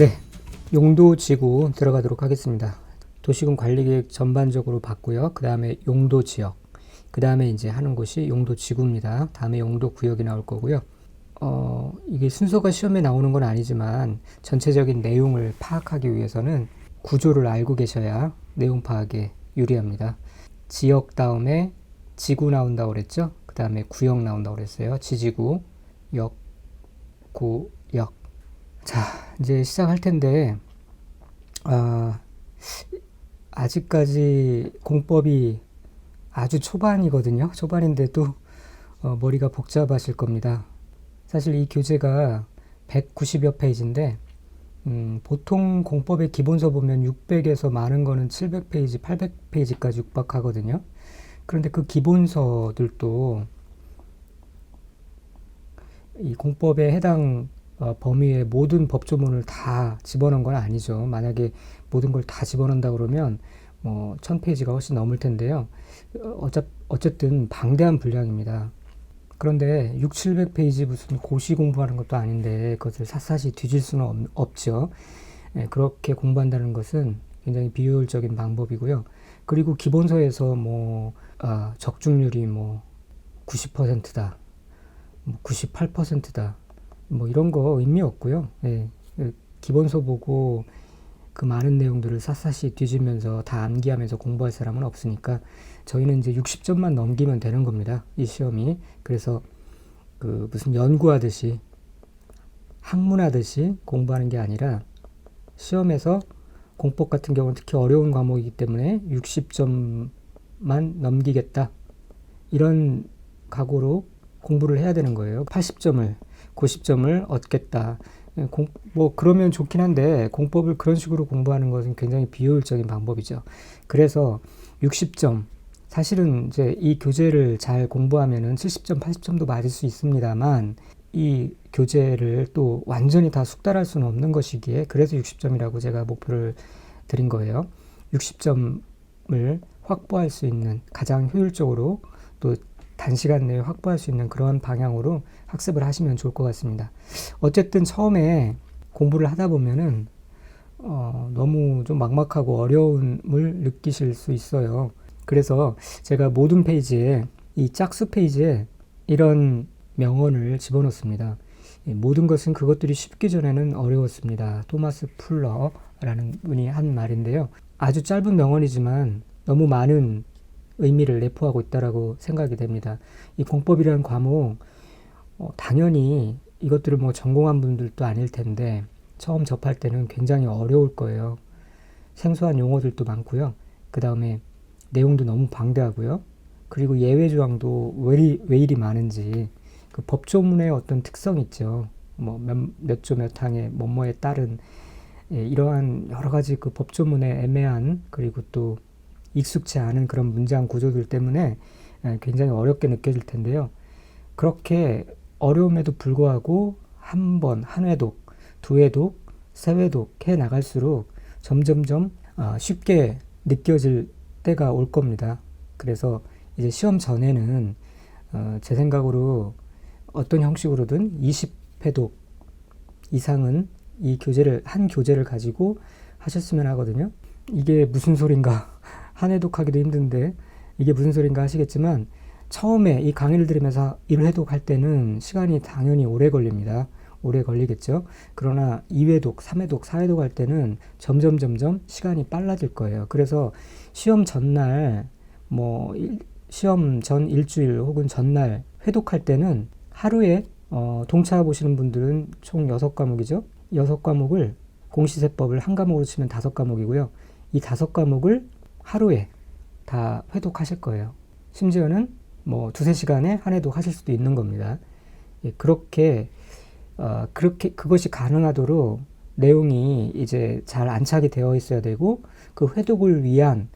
네, 용도 지구 들어가도록 하겠습니다. 도시군 관리계획 전반적으로 봤고요. 그 다음에 용도 지역, 그 다음에 이제 하는 곳이 용도 지구입니다. 다음에 용도 구역이 나올 거고요. 어, 이게 순서가 시험에 나오는 건 아니지만 전체적인 내용을 파악하기 위해서는 구조를 알고 계셔야 내용 파악에 유리합니다. 지역 다음에 지구 나온다고 그랬죠? 그 다음에 구역 나온다고 그랬어요. 지지구, 역, 구, 역. 자, 이제 시작할 텐데, 아, 아직까지 공법이 아주 초반이거든요. 초반인데도 어, 머리가 복잡하실 겁니다. 사실 이 교재가 190여 페이지인데, 음, 보통 공법의 기본서 보면 600에서 많은 거는 700페이지, 800페이지까지 육박하거든요. 그런데 그 기본서들도 이 공법에 해당 어, 범위의 모든 법조문을 다 집어넣은 건 아니죠. 만약에 모든 걸 다 집어넣는다 그러면 뭐 1000페이지가 훨씬 넘을 텐데요. 어, 어차, 어쨌든 방대한 분량입니다. 그런데 6, 700페이지 무슨 고시 공부하는 것도 아닌데 그것을 샅샅이 뒤질 수는 없, 없죠. 예, 그렇게 공부한다는 것은 굉장히 비효율적인 방법이고요. 그리고 기본서에서 뭐 아, 적중률이 뭐 90%다, 뭐 98%다, 뭐 이런 거 의미 없고요. 예, 그 기본서 보고 그 많은 내용들을 샅샅이 뒤지면서 다 암기하면서 공부할 사람은 없으니까 저희는 이제 60점만 넘기면 되는 겁니다. 이 시험이. 그래서 그 무슨 연구하듯이 학문하듯이 공부하는 게 아니라 시험에서 공법 같은 경우는 특히 어려운 과목이기 때문에 60점만 넘기겠다. 이런 각오로 공부를 해야 되는 거예요. 80점을, 90점을 얻겠다. 예, 공, 뭐 그러면 좋긴 한데 공법을 그런 식으로 공부하는 것은 굉장히 비효율적인 방법이죠. 그래서 60점 사실은 이제 이 교재를 잘 공부하면은 70점, 80점도 맞을 수 있습니다만 이 교재를 또 완전히 다 숙달할 수는 없는 것이기에 그래서 60점이라고 제가 목표를 드린 거예요. 60점을 확보할 수 있는 가장 효율적으로 또 단시간 내에 확보할 수 있는 그런 방향으로 학습을 하시면 좋을 것 같습니다. 어쨌든 처음에 공부를 하다 보면은 어, 너무 좀 막막하고 어려움을 느끼실 수 있어요. 그래서 제가 모든 페이지에 이 짝수 페이지에 이런 명언을 집어넣습니다. 모든 것은 그것들이 쉽기 전에는 어려웠습니다. 토마스 풀러라는 분이 한 말인데요. 아주 짧은 명언이지만 너무 많은 의미를 내포하고 있다라고 생각이 됩니다. 이 공법이라는 과목 어, 당연히 이것들을 뭐 전공한 분들도 아닐 텐데 처음 접할 때는 굉장히 어려울 거예요. 생소한 용어들도 많고요. 그 다음에 내용도 너무 방대하고요. 그리고 예외 조항도 왜, 이리, 많은지 그 법조문의 어떤 특성 있죠. 뭐몇 조몇 항의 뭐뭐에 따른 예, 이러한 여러 가지 그 법조문의 애매한 그리고 또 익숙치 않은 그런 문장 구조들 때문에 예, 굉장히 어렵게 느껴질 텐데요. 그렇게 어려움에도 불구하고 한 번, 한 회독, 두 회독, 세 회독 해 나갈수록 점점점 아, 쉽게 느껴질 때가 올 겁니다. 그래서 이제 시험 전에는 어, 제 생각으로 어떤 형식으로든 20회독 이상은 이 교재를 한 교재를 가지고 하셨으면 하거든요. 이게 무슨 소린가 한 회독하기도 힘든데 이게 무슨 소린가 하시겠지만 처음에 이 강의를 들으면서 1회독 할 때는 시간이 당연히 오래 걸립니다. 오래 걸리겠죠. 그러나 2회독, 3회독, 4회독 할 때는 점점 점점 시간이 빨라질 거예요. 그래서 시험 전날 뭐 시험 전 일주일 혹은 전날 회독할 때는 하루에 어, 동차 보시는 분들은 총 6과목이죠. 6과목을 공시세법을 한 과목으로 치면 5과목이고요. 이 5과목을 하루에 다 회독하실 거예요. 심지어는 뭐 두세 시간에 한 회독 하실 수도 있는 겁니다. 예, 그렇게 어, 그렇게 그것이 가능하도록 내용이 이제 잘 안착이 되어 있어야 되고 그 회독을 위한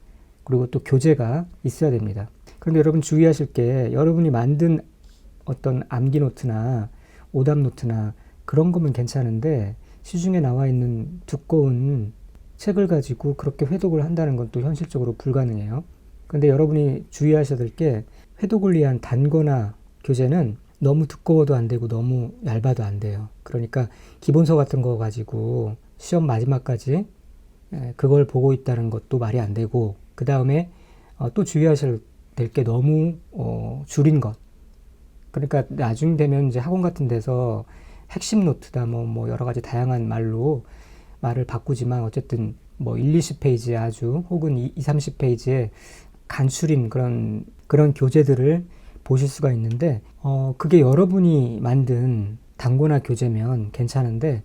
그리고 또 교재가 있어야 됩니다. 그런데 여러분 주의하실 게 여러분이 만든 어떤 암기 노트나 오답 노트나 그런 거면 괜찮은데 시중에 나와 있는 두꺼운 책을 가지고 그렇게 회독을 한다는 건 또 현실적으로 불가능해요. 근데 여러분이 주의하셔야 될 게 회독을 위한 단거나 교재는 너무 두꺼워도 안 되고 너무 얇아도 안 돼요. 그러니까 기본서 같은 거 가지고 시험 마지막까지 에, 그걸 보고 있다는 것도 말이 안 되고 그 다음에 어, 또 주의하셔야 될 게 너무 어, 줄인 것. 그러니까 나중 되면 이제 학원 같은 데서 핵심 노트다 뭐, 뭐 여러 가지 다양한 말로 말을 바꾸지만 어쨌든 뭐 1, 20페이지에 아주 혹은 2, 30페이지에 간추린 그런 그런 교재들을 보실 수가 있는데 어 그게 여러분이 만든 단고나 교재면 괜찮은데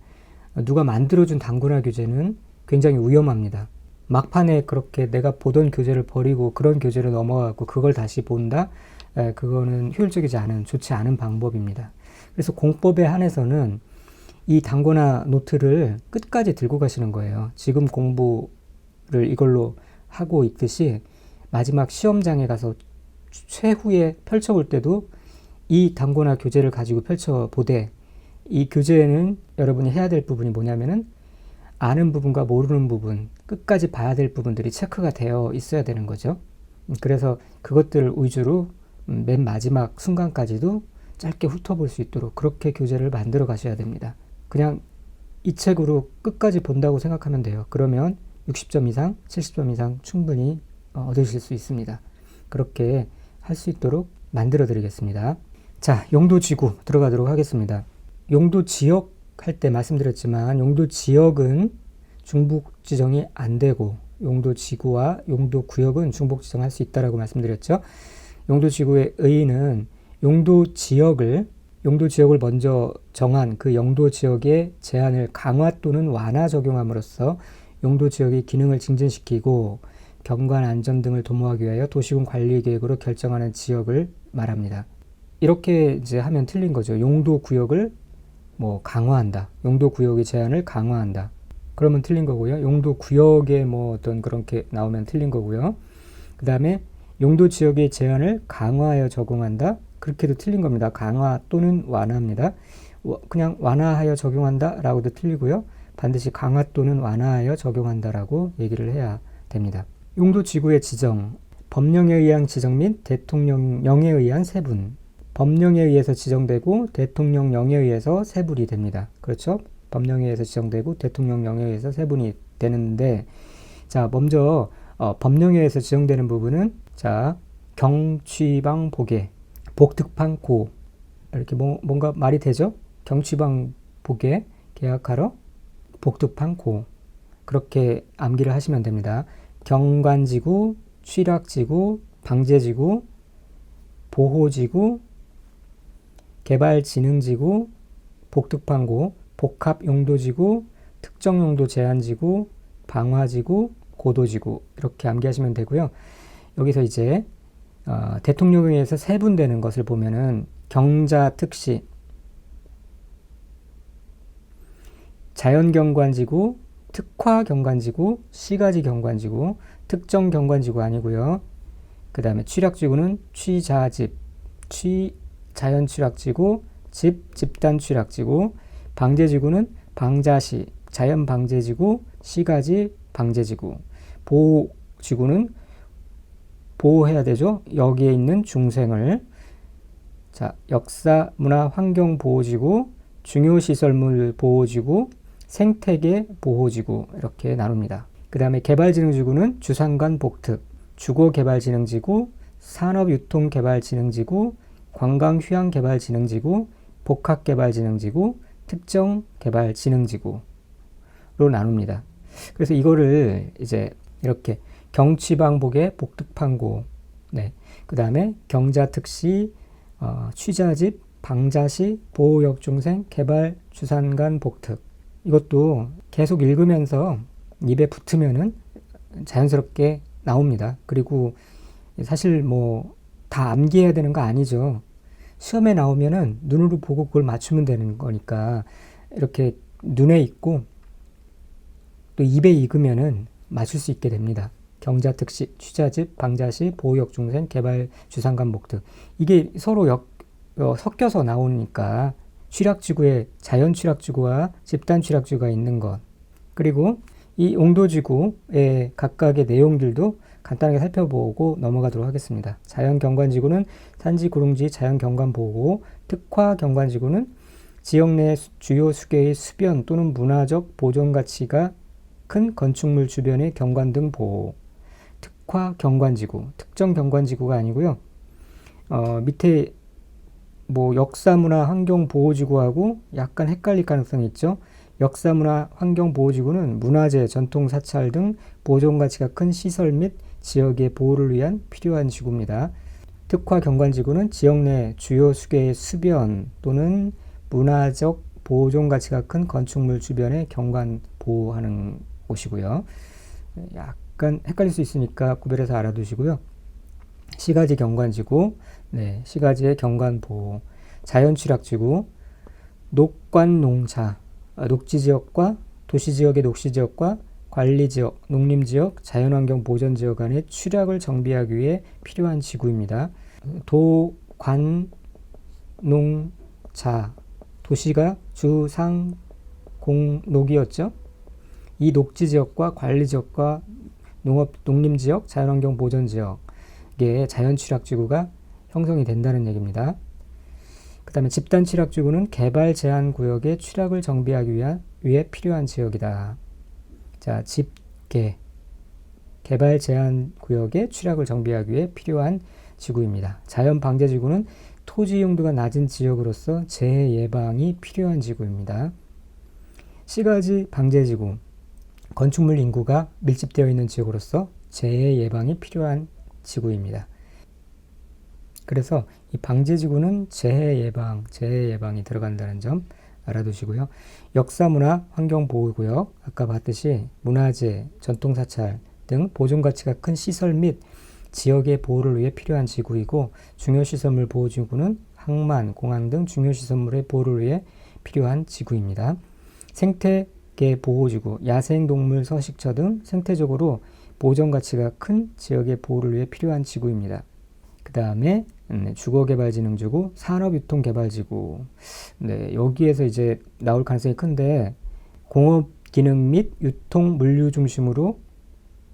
누가 만들어준 단고나 교재는 굉장히 위험합니다. 막판에 그렇게 내가 보던 교재를 버리고 그런 교재로 넘어가고 그걸 다시 본다? 에, 그거는 효율적이지 않은 좋지 않은 방법입니다. 그래서 공법에 한해서는 이 단고나 노트를 끝까지 들고 가시는 거예요. 지금 공부를 이걸로 하고 있듯이 마지막 시험장에 가서 최후에 펼쳐볼 때도 이 단고나 교재를 가지고 펼쳐보되 이 교재에는 여러분이 해야 될 부분이 뭐냐면은 아는 부분과 모르는 부분 끝까지 봐야 될 부분들이 체크가 되어 있어야 되는 거죠. 그래서 그것들 위주로 맨 마지막 순간까지도 짧게 훑어볼 수 있도록 그렇게 교재를 만들어 가셔야 됩니다. 그냥 이 책으로 끝까지 본다고 생각하면 돼요. 그러면 60점 이상, 70점 이상 충분히 어, 얻으실 수 있습니다. 그렇게 할 수 있도록 만들어 드리겠습니다. 자, 용도 지구 들어가도록 하겠습니다. 용도 지역 할 때 말씀드렸지만 용도 지역은 중복 지정이 안 되고 용도 지구와 용도 구역은 중복 지정할 수 있다라고 말씀드렸죠. 용도 지구의 의의는 용도 지역을 용도 지역을 먼저 정한 그 용도 지역의 제한을 강화 또는 완화 적용함으로써 용도 지역의 기능을 증진시키고 경관 안전 등을 도모하기 위하여 도시군 관리 계획으로 결정하는 지역을 말합니다. 이렇게 이제 하면 틀린 거죠. 용도 구역을 뭐 강화한다. 용도 구역의 제한을 강화한다. 그러면 틀린 거고요. 용도 구역에 뭐 어떤 그런 게 나오면 틀린 거고요. 그 다음에 용도 지역의 제한을 강화하여 적용한다. 그렇게도 틀린 겁니다. 강화 또는 완화입니다. 그냥 완화하여 적용한다 라고도 틀리고요. 반드시 강화 또는 완화하여 적용한다 라고 얘기를 해야 됩니다. 용도 지구의 지정, 법령에 의한 지정 및 대통령령에 의한 세분. 법령에 의해서 지정되고 대통령령에 의해서 세분이 됩니다. 그렇죠? 법령에 의해서 지정되고 대통령령에 의해서 세분이 되는데 자 먼저 어, 법령에 의해서 지정되는 부분은 자 경취방 보게 복특판 고 이렇게 뭐, 뭔가 말이 되죠? 보게 계약하러 복특판 고 그렇게 암기를 하시면 됩니다. 경관지구, 취락지구, 방제지구, 보호지구, 개발진흥지구, 복특판고, 복합용도지구, 특정용도 제한지구, 방화지구, 고도지구 이렇게 암기하시면 되고요. 여기서 이제 어, 대통령에 의해서 세분되는 것을 보면은 경자 특시, 자연 경관지구, 특화 경관지구, 시가지 경관지구, 특정 경관지구 아니고요. 그 다음에 취락지구는 취자집, 취 자연 취락지구, 집 집단 취락지구, 방제지구는 방자시, 자연 방제지구, 시가지 방제지구, 보호지구는 보호해야 되죠. 여기에 있는 중생을 자 역사, 문화, 환경 보호지구, 중요시설물 보호지구, 생태계 보호지구 이렇게 나눕니다. 그 다음에 개발진흥지구는 주상관 복특, 주거개발진흥지구, 산업유통개발진흥지구, 관광휴양개발진흥지구, 복합개발진흥지구, 특정개발진흥지구로 나눕니다. 그래서 이거를 이제 이렇게 경치방복의 복특판고, 네. 그 다음에 경자특시, 어, 취자집, 방자시, 보호역중생, 개발, 주산간 복특. 이것도 계속 읽으면서 입에 붙으면은 자연스럽게 나옵니다. 그리고 사실 뭐 다 암기해야 되는 거 아니죠. 시험에 나오면은 눈으로 보고 그걸 맞추면 되는 거니까 이렇게 눈에 있고 또 입에 익으면은 맞출 수 있게 됩니다. 경자 특시, 취자집, 방자시, 보호역 중생, 개발 주상관 목등 이게 서로 역, 어, 섞여서 나오니까 취락지구에 자연 취락지구와 집단 취락지구가 있는 것 그리고 이 용도지구의 각각의 내용들도 간단하게 살펴보고 넘어가도록 하겠습니다. 자연경관지구는 산지 구릉지 자연경관보호, 특화경관지구는 지역 내 수- 주요 수계의 수변 또는 문화적 보존 가치가 큰 건축물 주변의 경관 등 보호. 특화 경관지구, 특정 경관지구가 아니고요. 어, 밑에 뭐 역사문화 환경보호지구하고 약간 헷갈릴 가능성이 있죠. 역사문화 환경보호지구는 문화재, 전통 사찰 등 보존 가치가 큰 시설 및 지역의 보호를 위한 필요한 지구입니다. 특화 경관지구는 지역 내 주요 수계의 수변 또는 문화적 보존 가치가 큰 건축물 주변의 경관 보호하는 곳이고요. 약 간 헷갈릴 수 있으니까 구별해서 알아두시고요. 시가지 경관지구, 네, 시가지의 경관 보호, 자연취락지구, 녹관농자, 아, 녹지지역과 도시지역의 녹시지역과 관리지역, 농림지역, 자연환경 보전지역 간의 취락을 정비하기 위해 필요한 지구입니다. 도 관 농 자, 도시가 주 상 공 녹이었죠. 이 녹지지역과 관리지역과 농업, 농림 지역, 자연환경 보전 지역의 자연취락지구가 형성이 된다는 얘기입니다. 그 다음에 집단 취락지구는 개발 제한 구역의 취락을 정비하기 위한, 위해 필요한 지역이다. 자, 집계. 개발 제한 구역의 취락을 정비하기 위해 필요한 지구입니다. 자연 방제 지구는 토지 용도가 낮은 지역으로서 재해 예방이 필요한 지구입니다. 시가지 방제 지구. 건축물 인구가 밀집되어 있는 지역으로서 재해 예방이 필요한 지구입니다. 그래서 이 방제 지구는 재해 예방, 재해 예방이 들어간다는 점 알아두시고요. 역사 문화 환경 보호 구역, 아까 봤듯이 문화재, 전통 사찰 등 보존 가치가 큰 시설 및 지역의 보호를 위해 필요한 지구이고 중요 시설물 보호 지구는 항만, 공항 등 중요 시설물의 보호를 위해 필요한 지구입니다. 생태 계 보호지구, 야생동물 서식처 등 생태적으로 보존 가치가 큰 지역의 보호를 위해 필요한 지구입니다. 그 다음에 네, 주거개발진흥지구, 산업유통개발지구. 네, 여기에서 이제 나올 가능성이 큰데 공업 기능 및 유통 물류 중심으로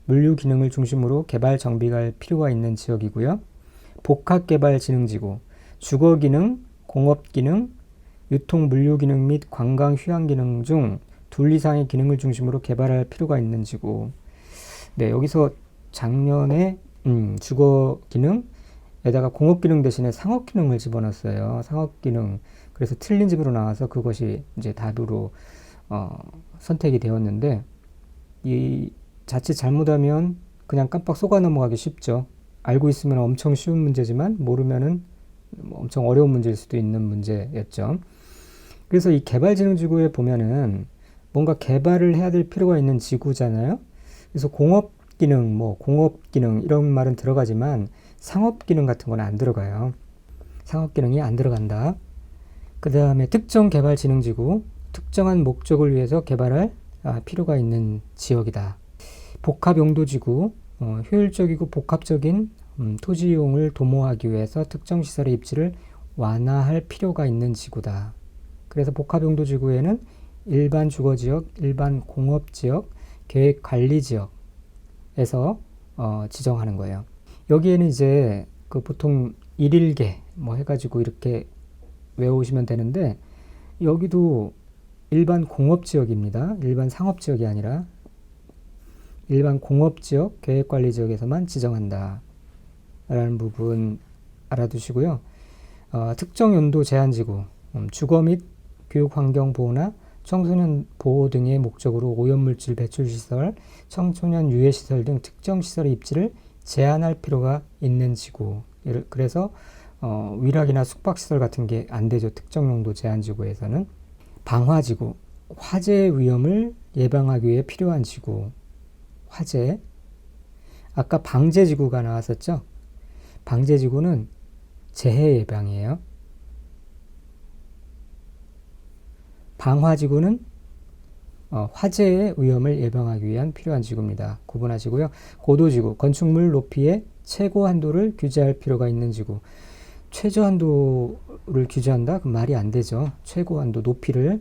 물류 기능을 중심으로 개발 정비가 할 필요가 있는 지역이고요. 복합개발진흥지구, 주거 기능, 공업 기능, 유통 물류 기능 및 관광 휴양 기능 중 둘 이상의 기능을 중심으로 개발할 필요가 있는 지구. 네, 여기서 작년에 음, 주거 기능, 에다가 공업 기능 대신에 상업 기능을 집어넣었어요. 상업 기능. 그래서 틀린 집으로 나와서 그것이 이제 답으로 어, 선택이 되었는데 이 자칫 잘못하면 그냥 깜빡 속아 넘어가기 쉽죠. 알고 있으면 엄청 쉬운 문제지만 모르면은 뭐 엄청 어려운 문제일 수도 있는 문제였죠. 그래서 이 개발지능지구에 보면은 뭔가 개발을 해야 될 필요가 있는 지구잖아요. 그래서 공업 기능, 뭐 공업 기능 이런 말은 들어가지만 상업 기능 같은 건 안 들어가요. 상업 기능이 안 들어간다. 그 다음에 특정 개발 진흥지구, 특정한 목적을 위해서 개발할 아, 필요가 있는 지역이다. 복합 용도 지구, 어, 효율적이고 복합적인 음, 토지 이용을 도모하기 위해서 특정 시설의 입지를 완화할 필요가 있는 지구다. 그래서 복합 용도 지구에는 일반 주거지역, 일반 공업지역, 계획관리지역에서 어, 지정하는 거예요. 여기에는 이제 그 보통 일일계 뭐 해가지고 이렇게 외우시면 되는데 여기도 일반 공업지역입니다. 일반 상업지역이 아니라 일반 공업지역, 계획관리지역에서만 지정한다. 라는 부분 알아두시고요. 어, 특정 연도 제한지구, 음, 주거 및 교육환경 보호나 청소년 보호 등의 목적으로 오염물질 배출 시설, 청소년 유해 시설 등 특정 시설의 입지를 제한할 필요가 있는 지구. 그래서 어, 위락이나 숙박시설 같은 게 안 되죠. 특정 용도 제한 지구에서는. 방화 지구, 화재 위험을 예방하기 위해 필요한 지구. 화재. 아까 방제 지구가 나왔었죠. 방제 지구는 재해 예방이에요. 방화지구는 어, 화재의 위험을 예방하기 위한 필요한 지구입니다. 구분하시고요. 고도지구, 건축물 높이의 최고 한도를 규제할 필요가 있는 지구. 최저 한도를 규제한다? 그 말이 안 되죠. 최고 한도 높이를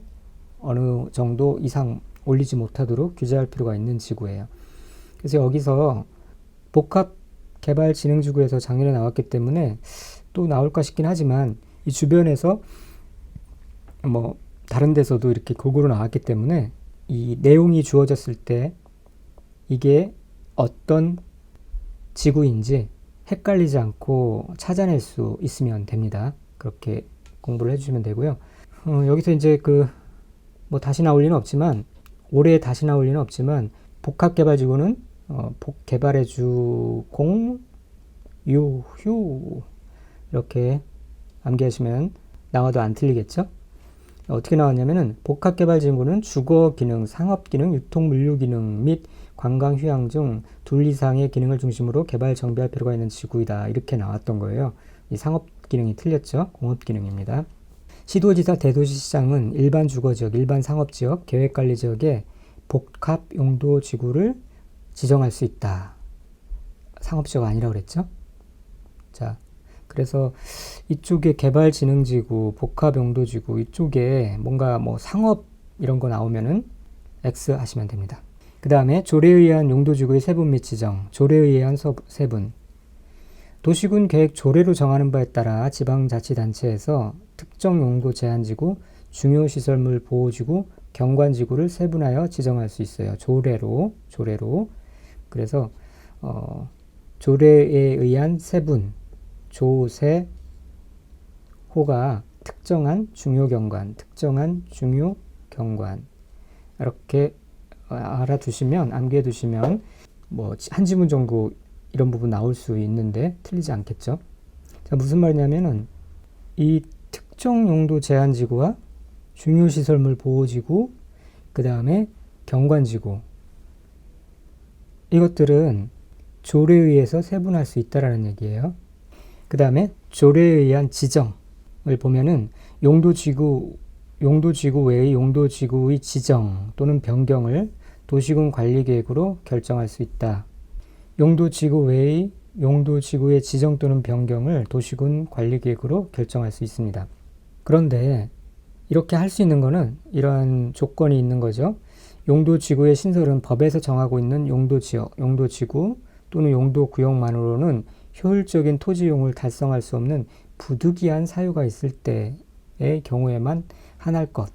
어느 정도 이상 올리지 못하도록 규제할 필요가 있는 지구예요. 그래서 여기서 복합 개발 진행 지구에서 작년에 나왔기 때문에 또 나올까 싶긴 하지만 이 주변에서 뭐 다른 데서도 이렇게 골고루 나왔기 때문에 이 내용이 주어졌을 때 이게 어떤 지구인지 헷갈리지 않고 찾아낼 수 있으면 됩니다. 그렇게 공부를 해주시면 되고요. 어, 여기서 이제 그 뭐 다시 나올 리는 없지만 올해 다시 나올 리는 없지만 복합개발지구는 어, 복 개발해주 공 유휴 이렇게 암기하시면 나와도 안 틀리겠죠? 어떻게 나왔냐면은 복합개발지구는 주거 기능, 상업 기능, 유통 물류 기능 및 관광 휴양 중 둘 이상의 기능을 중심으로 개발 정비할 필요가 있는 지구이다. 이렇게 나왔던 거예요. 이 상업 기능이 틀렸죠? 공업 기능입니다. 시도지사 대도시시장은 일반 주거지역, 일반 상업지역, 계획관리지역에 복합 용도 지구를 지정할 수 있다. 상업지역 아니라고 그랬죠? 자, 그래서 이쪽에 개발진흥지구, 복합용도지구 이쪽에 뭔가 뭐 상업 이런 거 나오면은 X 하시면 됩니다. 그 다음에 조례에 의한 용도지구의 세분 및 지정, 조례에 의한 서- 세분. 도시군 계획 조례로 정하는 바에 따라 지방자치단체에서 특정 용도 제한지구, 중요시설물 보호지구, 경관지구를 세분하여 지정할 수 있어요. 조례로, 조례로. 그래서 어, 조례에 의한 세분, 조세, 호가 특정한 중요 경관, 특정한 중요 경관 이렇게 어, 알아두시면 암기해 두시면 뭐 한 지문 정도 이런 부분 나올 수 있는데 틀리지 않겠죠. 자 무슨 말이냐면은 이 특정 용도 제한 지구와 중요 시설물 보호 지구 그 다음에 경관 지구 이것들은 조례에 의해서 세분할 수 있다라는 얘기예요. 그 다음에 조례에 의한 지정을 보면은 용도지구, 용도지구 외의 용도지구의 지정 또는 변경을 도시군 관리계획으로 결정할 수 있다. 용도지구 외의 용도지구의 지정 또는 변경을 도시군 관리계획으로 결정할 수 있습니다. 그런데 이렇게 할 수 있는 거는 이러한 조건이 있는 거죠. 용도지구의 신설은 법에서 정하고 있는 용도지역, 용도지구 또는 용도구역만으로는 효율적인 토지용을 달성할 수 없는 부득이한 사유가 있을 때의 경우에만 한할 것.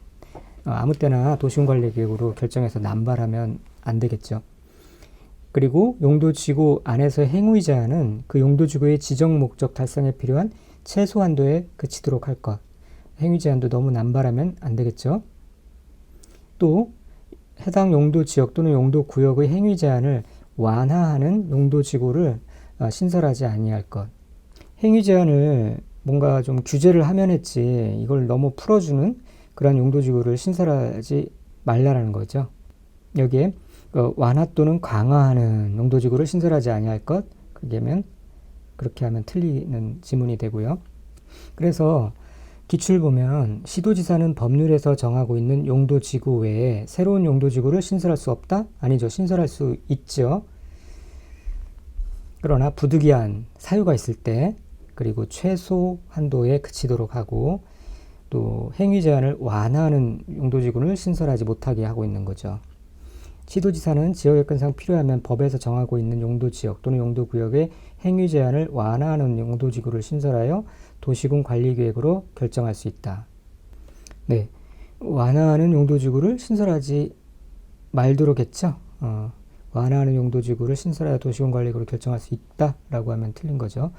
어, 아무 때나 도시군관리계획으로 결정해서 남발하면 안 되겠죠. 그리고 용도지구 안에서 행위 제한은 그 용도지구의 지정 목적 달성에 필요한 최소 한도에 그치도록 할 것. 행위 제한도 너무 남발하면 안 되겠죠. 또 해당 용도 지역 또는 용도 구역의 행위 제한을 완화하는 용도 지구를 어, 신설하지 아니할 것. 행위 제한을 뭔가 좀 규제를 하면 했지 이걸 너무 풀어주는 그런 용도 지구를 신설하지 말라라는 거죠. 여기에 어, 완화 또는 강화하는 용도 지구를 신설하지 아니할 것. 그게면 그렇게 하면 틀리는 지문이 되고요. 그래서 기출 보면 시도지사는 법률에서 정하고 있는 용도지구 외에 새로운 용도지구를 신설할 수 없다? 아니죠. 신설할 수 있죠. 그러나 부득이한 사유가 있을 때 그리고 최소 한도에 그치도록 하고 또 행위 제한을 완화하는 용도지구를 신설하지 못하게 하고 있는 거죠. 시도지사는 지역 여건상 필요하면 법에서 정하고 있는 용도지역 또는 용도구역의 행위 제한을 완화하는 용도지구를 신설하여 도시군 관리계획으로 결정할 수 있다. 네, 완화하는 용도지구를 신설하지 말도록 했죠. 어, 완화하는 용도지구를 신설하여 도시군 관리계획으로 결정할 수 있다라고 하면 틀린 거죠.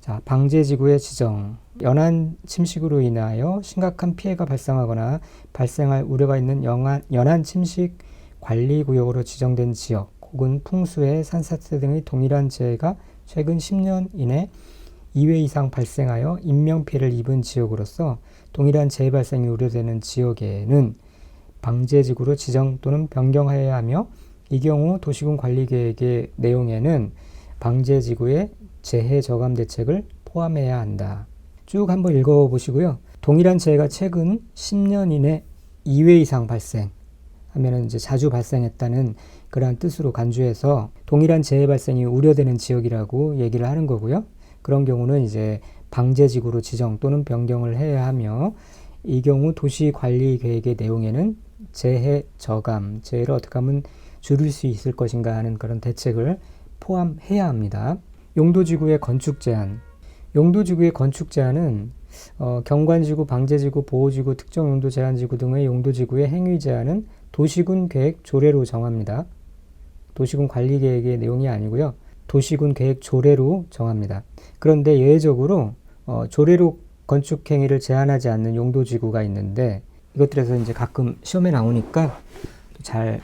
자, 방제지구의 지정. 연안 침식으로 인하여 심각한 피해가 발생하거나 발생할 우려가 있는 영안, 연안 침식 관리구역으로 지정된 지역 혹은 풍수해 산사태 등의 동일한 재해가 최근 10년 이내 2회 이상 발생하여 인명피해를 입은 지역으로서 동일한 재해 발생이 우려되는 지역에는 방제지구로 지정 또는 변경하여야 하며 이 경우 도시군 관리계획의 내용에는 방제지구의 재해 저감 대책을 포함해야 한다. 쭉 한번 읽어보시고요. 동일한 재해가 최근 10년 이내 2회 이상 발생 하면은 이제 자주 발생했다는 그러한 뜻으로 간주해서 동일한 재해 발생이 우려되는 지역이라고 얘기를 하는 거고요. 그런 경우는 이제 방제지구로 지정 또는 변경을 해야 하며 이 경우 도시 관리 계획의 내용에는 재해 저감, 재해를 어떻게 하면 줄일 수 있을 것인가 하는 그런 대책을 포함해야 합니다. 용도지구의 건축 제한. 용도지구의 건축 제한은 어, 경관지구, 방제지구, 보호지구, 특정용도 제한지구 등의 용도지구의 행위 제한은 도시군 계획 조례로 정합니다. 도시군 관리 계획의 내용이 아니고요. 도시군 계획 조례로 정합니다. 그런데 예외적으로 어, 조례로 건축 행위를 제한하지 않는 용도지구가 있는데 이것들에서 이제 가끔 시험에 나오니까 잘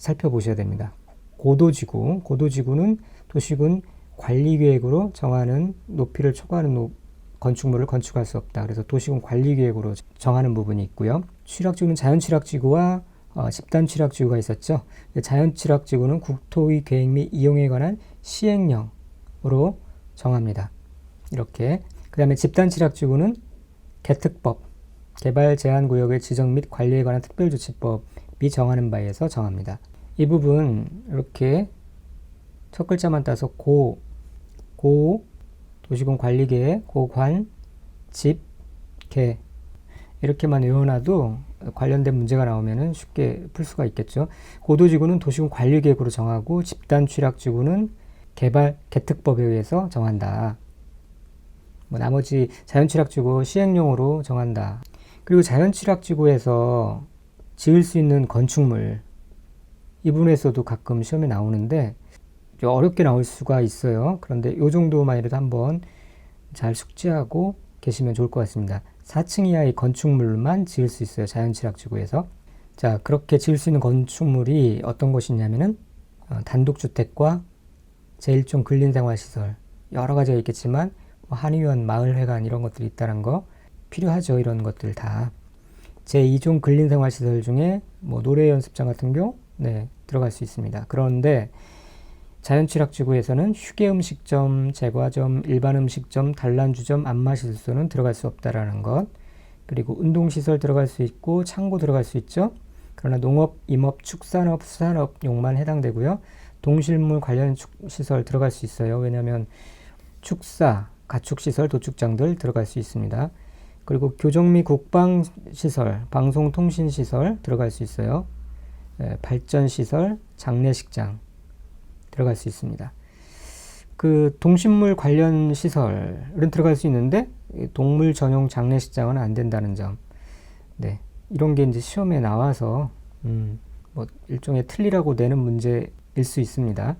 살펴보셔야 됩니다. 고도지구, 고도지구는 도시군 관리계획으로 정하는 높이를 초과하는 높- 건축물을 건축할 수 없다. 그래서 도시군 관리계획으로 정하는 부분이 있고요. 취락지구는 자연취락지구와 어, 집단취락지구가 있었죠. 자연취락지구는 국토의 계획 및 이용에 관한 시행령으로 정합니다. 이렇게 그 다음에 집단취락지구는 개특법, 개발 제한 구역의 지정 및 관리에 관한 특별조치법이 정하는 바에 서 정합니다. 이 부분 이렇게 첫 글자만 따서 고, 고, 도시군 관리계획, 고관, 집, 개 이렇게만 외워놔도 관련된 문제가 나오면 쉽게 풀 수가 있겠죠. 고도지구는 도시군 관리계획으로 정하고 집단 취락지구는 개발 개특법에 의해서 정한다. 뭐 나머지 자연취락지구 시행령으로 정한다. 그리고 자연취락지구에서 지을 수 있는 건축물 이 부분에서도 가끔 시험에 나오는데 좀 어렵게 나올 수가 있어요. 그런데 이 정도만이라도 한번 잘 숙지하고 계시면 좋을 것 같습니다. 4층 이하의 건축물만 지을 수 있어요. 자연취락지구에서. 자, 그렇게 지을 수 있는 건축물이 어떤 것이냐면은 어, 단독주택과 제1종 근린생활시설 여러 가지가 있겠지만 뭐 한의원, 마을회관 이런 것들이 있다는 거 필요하죠. 이런 것들 다. 제2종 근린생활시설 중에 뭐 노래 연습장 같은 경우 네, 들어갈 수 있습니다. 그런데 자연취락지구에서는 휴게 음식점, 제과점, 일반 음식점, 단란주점, 안마시설소는 들어갈 수 없다라는 것. 그리고 운동시설 들어갈 수 있고 창고 들어갈 수 있죠. 그러나 농업, 임업, 축산업, 수산업 용만 해당되고요. 동실물 관련 축- 시설 들어갈 수 있어요. 왜냐하면 축사, 가축시설, 도축장들 들어갈 수 있습니다. 그리고 교정 및 국방시설, 방송통신시설 들어갈 수 있어요. 예, 발전시설, 장례식장 들어갈 수 있습니다. 그 동식물 관련 시설은 들어갈 수 있는데 이 동물 전용 장례식장은 안 된다는 점. 네, 이런 게 이제 시험에 나와서 음, 뭐 일종의 틀리라고 내는 문제일 수 있습니다.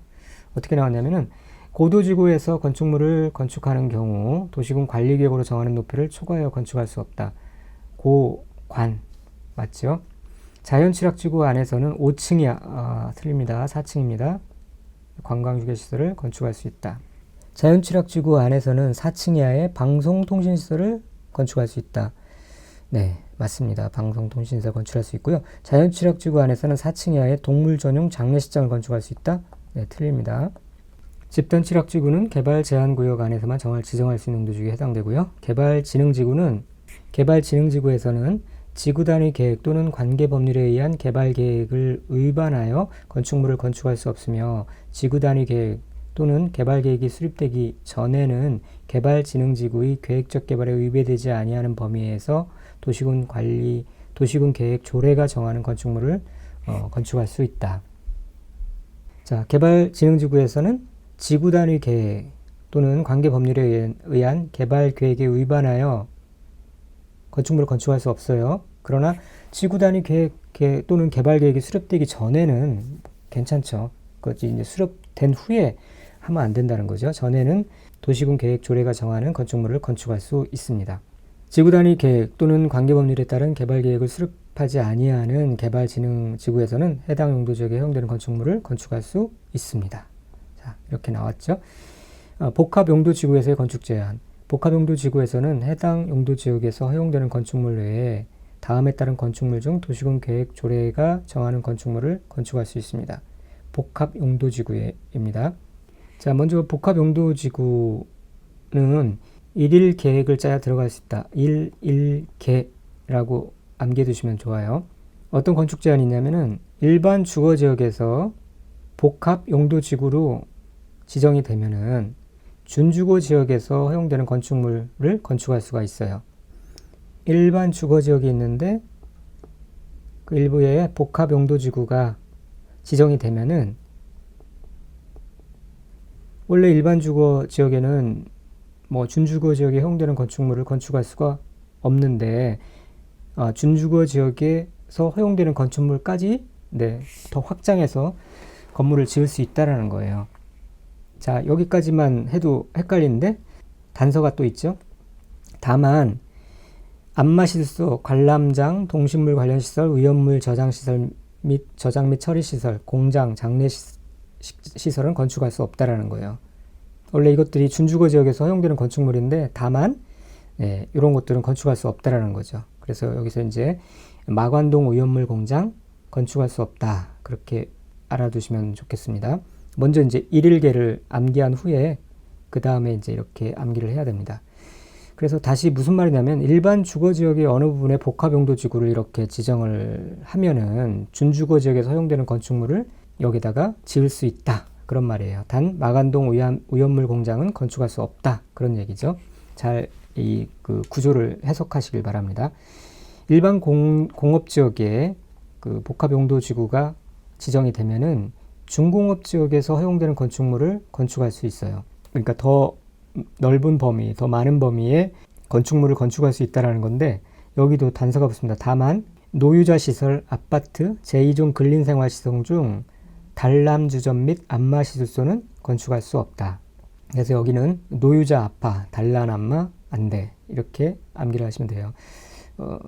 어떻게 나왔냐면은 고도지구에서 건축물을 건축하는 경우 도시군 관리계획으로 정하는 높이를 초과하여 건축할 수 없다. 고관 맞죠? 자연취락지구 안에서는 5층이 아, 틀립니다. 4층입니다. 관광휴게시설을 건축할 수 있다. 자연취락지구 안에서는 4층 이하의 방송통신시설을 건축할 수 있다. 네, 맞습니다. 방송통신시설 건축할 수 있고요. 자연취락지구 안에서는 4층 이하의 동물 전용 장례식장을 건축할 수 있다. 네, 틀립니다. 집단취락지구는 개발 제한구역 안에서만 정할 지정할 수 있는 용도지구에 해당되고요. 개발진흥지구는 개발진흥지구에서는 지구 단위 계획 또는 관계 법률에 의한 개발 계획을 위반하여 건축물을 건축할 수 없으며 지구 단위 계획 또는 개발 계획이 수립되기 전에는 개발진흥지구의 계획적 개발에 위배되지 아니하는 범위에서 도시군 관리 도시군 계획 조례가 정하는 건축물을 어, 건축할 수 있다. 자, 개발진흥지구에서는 지구 단위 계획 또는 관계 법률에 의한- 개발 계획에 위반하여 건축물을 건축할 수 없어요. 그러나 지구 단위 계획 계- 또는 개발 계획이 수립되기 전에는 괜찮죠. 그것이 이제 수립된 후에 하면 안 된다는 거죠. 전에는 도시군 계획 조례가 정하는 건축물을 건축할 수 있습니다. 지구 단위 계획 또는 관계 법률에 따른 개발 계획을 수립하지 아니하는 개발 진흥 지구에서는 해당 용도 지역에 허용되는 건축물을 건축할 수 있습니다. 자, 이렇게 나왔죠. 어, 복합 용도 지구에서의 건축 제한. 복합 용도 지구에서는 해당 용도 지역에서 허용되는 건축물 외에 다음에 따른 건축물 중 도시군 계획 조례가 정하는 건축물을 건축할 수 있습니다. 복합 용도 지구입니다. 자, 먼저 복합 용도 지구는 일일 계획을 짜야 들어갈 수 있다. 일일계라고 암기해 두시면 좋아요. 어떤 건축 제한이 있냐면은 일반 주거 지역에서 복합 용도 지구로 지정이 되면은 준주거 지역에서 허용되는 건축물을 건축할 수가 있어요. 일반 주거 지역이 있는데 그 일부의 복합 용도 지구가 지정이 되면은 원래 일반 주거 지역에는 뭐 준주거 지역에 허용되는 건축물을 건축할 수가 없는데 아, 준주거 지역에서 허용되는 건축물까지 네, 더 확장해서 건물을 지을 수 있다라는 거예요. 자, 여기까지만 해도 헷갈리는데 단서가 또 있죠. 다만 안마시설소, 관람장, 동식물 관련 시설, 위험물 저장 시설 및 저장 및 처리 시설, 공장, 장례 시, 시설은 건축할 수 없다라는 거예요. 원래 이것들이 준주거 지역에서 허용되는 건축물인데 다만 예, 이런 것들은 건축할 수 없다라는 거죠. 그래서 여기서 이제 마관동 위험물 공장 건축할 수 없다 그렇게 알아두시면 좋겠습니다. 먼저 이제 일일계를 암기한 후에 그 다음에 이제 이렇게 암기를 해야 됩니다. 그래서 다시 무슨 말이냐면 일반 주거 지역의 어느 부분에 복합 용도 지구를 이렇게 지정을 하면은 준주거 지역에서 허용되는 건축물을 여기다가 지을 수 있다. 그런 말이에요. 단 마간동 위험, 위험물 공장은 건축할 수 없다. 그런 얘기죠. 잘 이 그 구조를 해석하시길 바랍니다. 일반 공, 공업 지역에 그 복합 용도 지구가 지정이 되면은 중공업 지역에서 허용되는 건축물을 건축할 수 있어요. 그러니까 더 넓은 범위, 더 많은 범위의 건축물을 건축할 수 있다라는 건데 여기도 단서가 붙습니다. 다만 노유자 시설, 아파트, 제2종 근린생활 시설 중 단람 주점 및 안마 시설소는 건축할 수 없다. 그래서 여기는 노유자 아파, 단란 안마 안 돼. 이렇게 암기를 하시면 돼요. 어,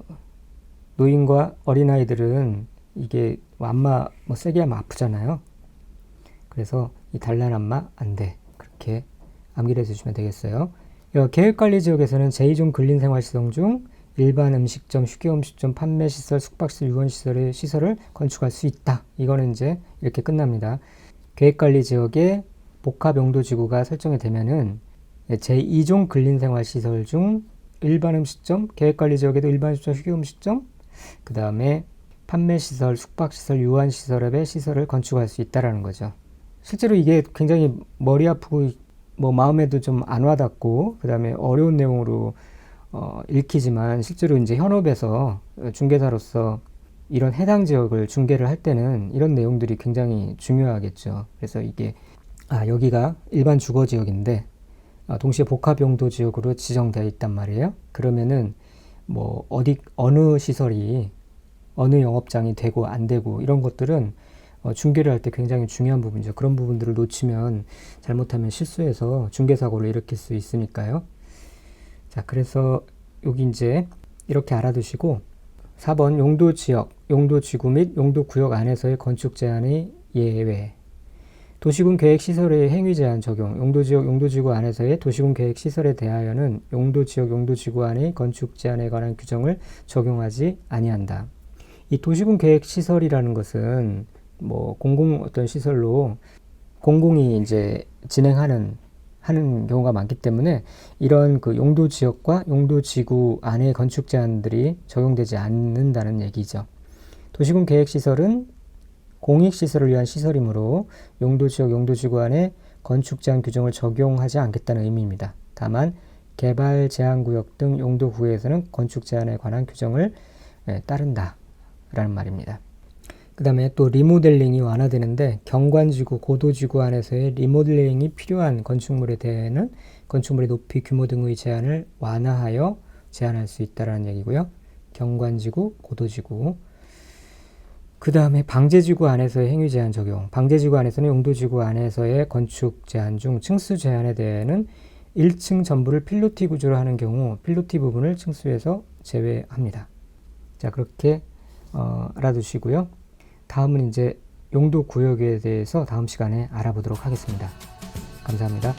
노인과 어린아이들은 이게 안마 뭐 세게 하면 아프잖아요. 그래서 이 단란 안마 안 돼. 그렇게 암기를 해주시면 되겠어요. 계획관리 지역에서는 제2종 근린생활시설 중 일반 음식점, 휴게음식점, 판매시설, 숙박시설, 유원시설의 시설을 건축할 수 있다. 이거는 이제 이렇게 끝납니다. 계획관리 지역에 복합용도지구가 설정이 되면은 제2종 근린생활시설 중 일반 음식점, 계획관리 지역에도 일반 음식점, 휴게음식점, 그 다음에 판매시설, 숙박시설, 유한시설의 시설을 건축할 수 있다라는 거죠. 실제로 이게 굉장히 머리 아프고 뭐 마음에도 좀 안 와닿고 그다음에 어려운 내용으로 어, 읽히지만 실제로 이제 현업에서 중개사로서 이런 해당 지역을 중개를 할 때는 이런 내용들이 굉장히 중요하겠죠. 그래서 이게 아 여기가 일반 주거 지역인데 아, 동시에 복합 용도 지역으로 지정되어 있단 말이에요. 그러면은 뭐 어디 어느 시설이 어느 영업장이 되고 안 되고 이런 것들은 어, 중개를 할 때 굉장히 중요한 부분이죠. 그런 부분들을 놓치면 잘못하면 실수해서 중개 사고를 일으킬 수 있으니까요. 자, 그래서 여기 이제 이렇게 알아두시고 4번 용도 지역, 용도 지구 및 용도 구역 안에서의 건축 제한의 예외. 도시군 계획 시설의 행위 제한 적용. 용도 지역, 용도 지구 안에서의 도시군 계획 시설에 대하여는 용도 지역, 용도 지구 안의 건축 제한에 관한 규정을 적용하지 아니한다. 이 도시군 계획 시설이라는 것은 뭐 공공 어떤 시설로 공공이 이제 진행하는 하는 경우가 많기 때문에 이런 그 용도 지역과 용도 지구 안에 건축 제한들이 적용되지 않는다는 얘기죠. 도시군 계획 시설은 공익 시설을 위한 시설이므로 용도 지역, 용도 지구 안에 건축 제한 규정을 적용하지 않겠다는 의미입니다. 다만 개발 제한 구역 등 용도 구에서는 건축 제한에 관한 규정을 예, 따른다라는 말입니다. 그 다음에 또 리모델링이 완화되는데 경관지구, 고도지구 안에서의 리모델링이 필요한 건축물에 대해는 건축물의 높이, 규모 등의 제한을 완화하여 제한할 수 있다는 얘기고요. 경관지구, 고도지구. 그 다음에 방제지구 안에서의 행위 제한 적용. 방제지구 안에서는 용도지구 안에서의 건축 제한 중 층수 제한에 대해는 1층 전부를 필로티 구조로 하는 경우 필로티 부분을 층수에서 제외합니다. 자, 그렇게 어, 알아두시고요. 다음은 이제 용도 구역에 대해서 다음 시간에 알아보도록 하겠습니다. 감사합니다.